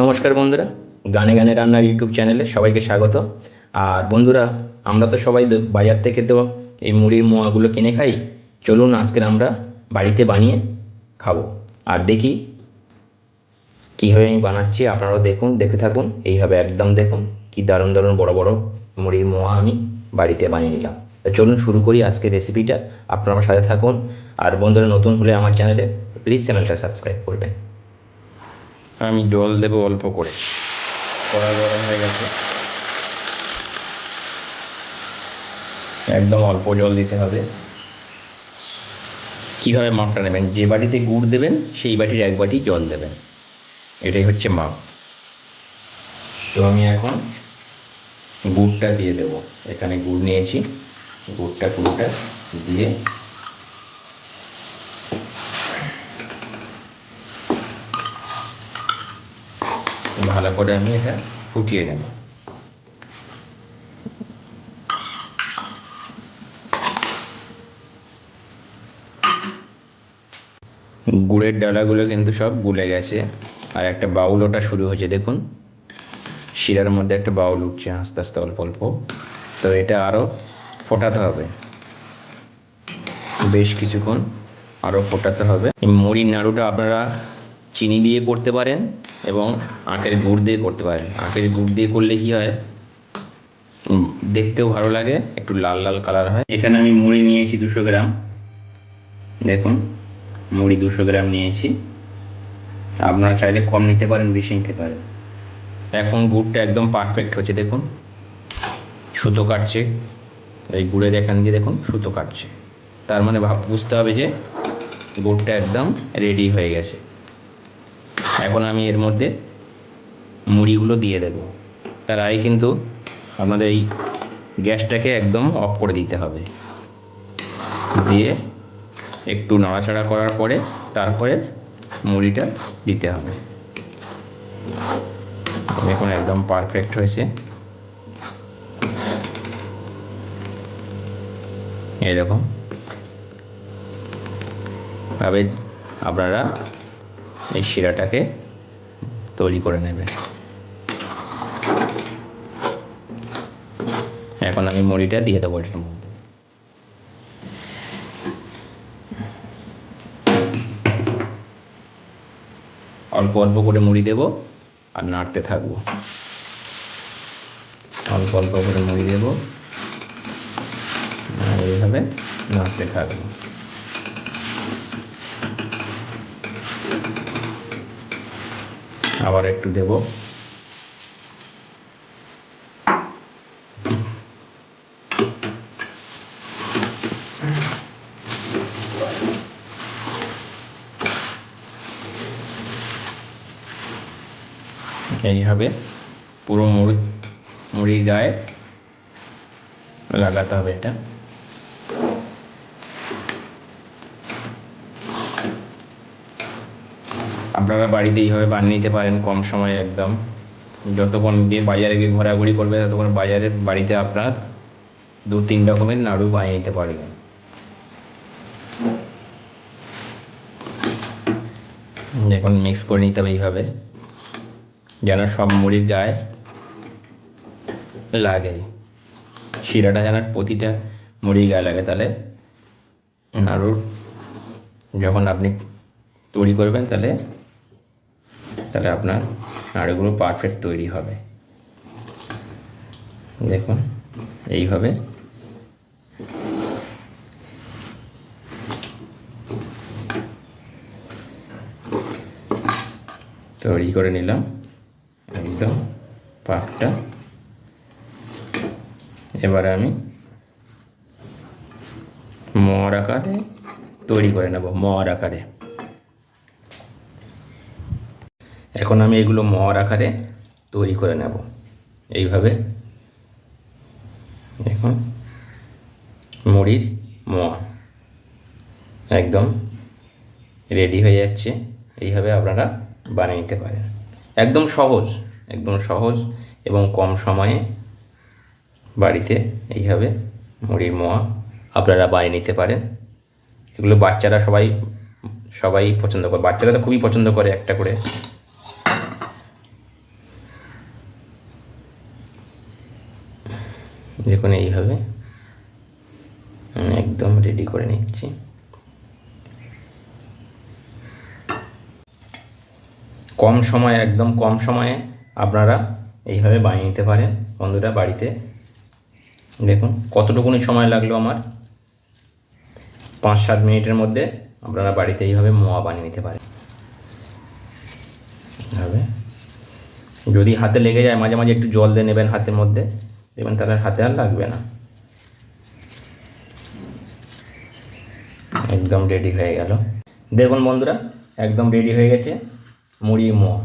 নমস্কার বন্ধুরা, গানে গানে রান্নার ইউটিউব চ্যানেলে সবাইকে স্বাগত। আর বন্ধুরা, আমরা তো সবাই বাজার থেকে তো এই মুড়ির মোয়াগুলো কিনে খাই। চলুন আজকের আমরা বাড়িতে বানিয়ে খাব। আর দেখি কীভাবে আমি বানাচ্ছি, আপনারাও দেখুন, দেখতে থাকুন। এইভাবে একদম দেখুন, কি দারুণ দারুণ বড় বড় মুড়ির মোয়া আমি বাড়িতে বানিয়ে নিলাম। চলুন শুরু করি আজকের রেসিপিটা আপনারা সাথে থাকুন। আর বন্ধুরা, নতুন হলে আমার চ্যানেলে প্লিজ চ্যানেলটা সাবস্ক্রাইব করবেন। আমি জল দেবো অল্প করে। কড়া গরম হয়ে গেছে। একদম অল্প জল দিতে হবে। কীভাবে মাপটা নেবেন? যে বাটিতে গুড় দেবেন, সেই বাটির এক বাটি জল দেবেন। এটাই হচ্ছে মাপ। তো আমি এখন গুড়টা দিয়ে দেবো। এখানে গুড় নিয়েছি। গুড়টা পুরোটা দিয়ে ভালো করে আমি এটা ফুটিয়ে নেব। গুড়ের ডালাগুলো কিন্তু সব গুলে গেছে। আর একটা বাউল ওটা শুরু হয়েছে, দেখুন। শিরার মধ্যে একটা বাউল উঠছে, আস্তে আস্তে অল্প অল্প। তো এটা আরও ফোটাতে হবে। বেশ কিছুক্ষণ আরও ফোটাতে হবে। মুড়ির নাড়ুটা আপনারা চিনি দিয়ে করতে পারেন। এবং আখের গুড় দিয়ে করতে পারেন। আখের গুড় দিয়ে করলে কি হয়? দেখতেও ভালো লাগে, একটু লাল লাল কালার হয়। এখানে আমি মুড়ি নিয়েছি দুশো গ্রাম। দেখুন, মুড়ি দুশো গ্রাম নিয়েছি। আপনারা চাইলে কম নিতে পারেন, বেশি নিতে পারেন। এখন গুড়টা একদম পারফেক্ট হচ্ছে, দেখুন। সুতো কাটছে। এই গুড়ের এখান দিয়ে দেখুন, সুতো কাটছে। তার মানে ভাব, বুঝতে হবে যে গুড়টা একদম রেডি হয়ে গেছে। এখন আমি এর মধ্যে মুড়িগুলো দিয়ে দেব। তার আগে কিন্তু আপনাদের এই গ্যাসটাকে একদম অফ করে দিতে হবে। দিয়ে একটু নাড়াচাড়া করার পরে তারপরে মুড়িটা দিতে হবে। এখন একদম পারফেক্ট হয়েছে। এরকম ভাবে আপনারা এই শিরাটাকে তৈরি করে নেবে। এখন আমি মুড়িটা দিয়ে দেবো এটার মধ্যে। অল্প অল্প করে মুড়ি দেবো আর নাড়তে থাকব। অল্প অল্প করে মুড়ি দেবো। এইভাবে নাড়তে থাকব। আবার একটু দেব। এইভাবে পুরো মুড়ি মুড়ির গায়ে। লাগাতে হবে এটা। আপনারা বাড়িতে এইভাবে বানিয়ে নিতে পারেন কম সময়ে একদম। যতক্ষণ গিয়ে বাজারে গিয়ে ঘোরাঘুরি করবে, ততক্ষণ বাজারের বাড়িতে আপনার দু তিন রকমের নাড়ু বানিয়ে নিতে পারবেন। এখন মিক্স করে নিতে হবে এইভাবে, যেন সব মুড়ির গায়ে লাগে। শিরাটা যেন প্রতিটা মুড়ির গায়ে লাগে, তাহলে নাড়ুর যখন আপনি তৈরি করবেন, তাহলে তাহলে আপনার নাড়ুগুলো পারফেক্ট তৈরি হবে। দেখুন এইভাবে তৈরি করে নিলাম। একদম পাকটা এবারে আমি মর আকারে তৈরি করে নেব, মর আকারে। এখন আমি এগুলো মর আকারে তৈরি করে নেব। এইভাবে। দেখুন। মুড়ির মোয়া। একদম রেডি হয়ে যাচ্ছে। এইভাবে আপনারা বানিয়ে নিতে পারেন। একদম সহজ একদম সহজ এবং কম সময়ে বাড়িতে এইভাবে মুড়ির মোয়া আপনারা বানিয়ে নিতে পারেন। এগুলো বাচ্চারা সবাই সবাই পছন্দ করে। বাচ্চারা তো খুবই পছন্দ করে একটা করে। দেখুন এইভাবে। আমি একদম রেডি করে নিচ্ছি। কম সময়ে, একদম কম সময়ে আপনারা এইভাবে বানিয়ে নিতে পারেন। বন্ধুরা, বাড়িতে দেখুন কতটুকুনি সময় লাগল আমার। পাঁচ সাত মিনিটের মধ্যে আপনারা বাড়িতে এইভাবে মোয়া বানিয়ে নিতে পারেন। যদি হাতে লেগে যায়, মাঝে মাঝে একটু জল দিয়ে নেবেন হাতের মধ্যে। দেখবেন তাদের হাতে আর লাগবে না। একদম রেডি হয়ে গেল। দেখুন বন্ধুরা, একদম রেডি হয়ে গেছে মুড়ি মোয়া।